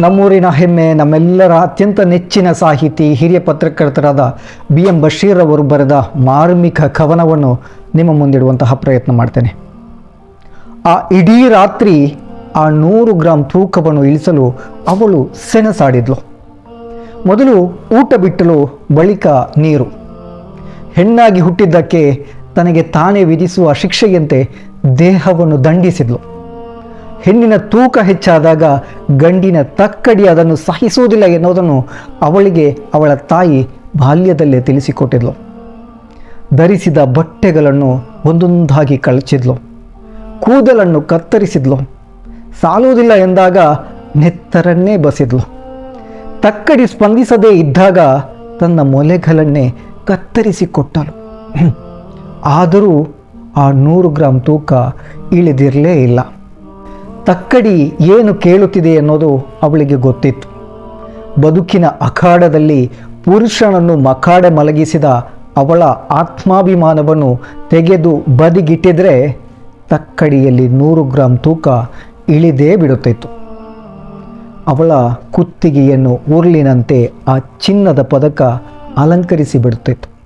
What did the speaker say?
ನಮ್ಮೂರಿನ ಹೆಮ್ಮೆ, ನಮ್ಮೆಲ್ಲರ ಅತ್ಯಂತ ನೆಚ್ಚಿನ ಸಾಹಿತಿ, ಹಿರಿಯ ಪತ್ರಕರ್ತರಾದ ಬಿ ಎಂ ಬಶೀರ್ ಅವರು ಬರೆದ ಮಾರ್ಮಿಕ ಕವನವನ್ನು ನಿಮ್ಮ ಮುಂದಿಡುವಂತಹ ಪ್ರಯತ್ನ ಮಾಡ್ತೇನೆ. ಆ ಇಡೀ ರಾತ್ರಿ ಆ ನೂರು ಗ್ರಾಂ ತೂಕವನ್ನು ಇಳಿಸಲು ಅವಳು ಸೆಣಸಾಡಿದ್ಲು. ಮೊದಲು ಊಟ ಬಿಟ್ಟಲು ಬಳಿಕ ನೀರು. ಹೆಣ್ಣಾಗಿ ಹುಟ್ಟಿದ್ದಕ್ಕೆ ತನಗೆ ತಾನೇ ವಿಧಿಸುವ ಶಿಕ್ಷೆಯಂತೆ ದೇಹವನ್ನು ದಂಡಿಸಿದ್ಲು. ಹೆಣ್ಣಿನ ತೂಕ ಹೆಚ್ಚಾದಾಗ ಗಂಡಿನ ತಕ್ಕಡಿ ಅದನ್ನು ಸಹಿಸುವುದಿಲ್ಲ ಎನ್ನುವುದನ್ನು ಅವಳಿಗೆ ಅವಳ ತಾಯಿ ಬಾಲ್ಯದಲ್ಲೇ ತಿಳಿಸಿಕೊಟ್ಟಿದ್ಲು. ಧರಿಸಿದ ಬಟ್ಟೆಗಳನ್ನು ಒಂದೊಂದಾಗಿ ಕಳಚಿದ್ಲು. ಕೂದಲನ್ನು ಕತ್ತರಿಸಿದ್ಲು. ಸಾಲುವುದಿಲ್ಲ ಎಂದಾಗ ನೆತ್ತರನ್ನೇ ಬಸಿದ್ಲು. ತಕ್ಕಡಿ ಸ್ಪಂದಿಸದೇ ಇದ್ದಾಗ ತನ್ನ ಮೊಲೆಗಳನ್ನೇ ಕತ್ತರಿಸಿಕೊಟ್ಟಳು. ಆದರೂ ಆ ನೂರು ಗ್ರಾಂ ತೂಕ ಇಳಿದಿರಲೇ ಇಲ್ಲ. ತಕ್ಕಡಿ ಏನು ಕೇಳುತ್ತಿದೆ ಅನ್ನೋದು ಅವಳಿಗೆ ಗೊತ್ತಿತ್ತು. ಬದುಕಿನ ಅಖಾಡದಲ್ಲಿ ಪುರುಷನನ್ನು ಮಖಾಡೆ ಮಲಗಿಸಿದ ಅವಳ ಆತ್ಮಾಭಿಮಾನವನ್ನು ತೆಗೆದು ಬದಿಗಿಟ್ಟಿದ್ರೆ ತಕ್ಕಡಿಯಲ್ಲಿ ನೂರು ಗ್ರಾಂ ತೂಕ ಇಳಿದೇ ಬಿಡುತ್ತಿತ್ತು. ಅವಳ ಕುತ್ತಿಗೆಯನ್ನು ಉರುಳಿನಂತೆ ಆ ಚಿನ್ನದ ಪದಕ ಅಲಂಕರಿಸಿ ಬಿಡುತ್ತಿತ್ತು.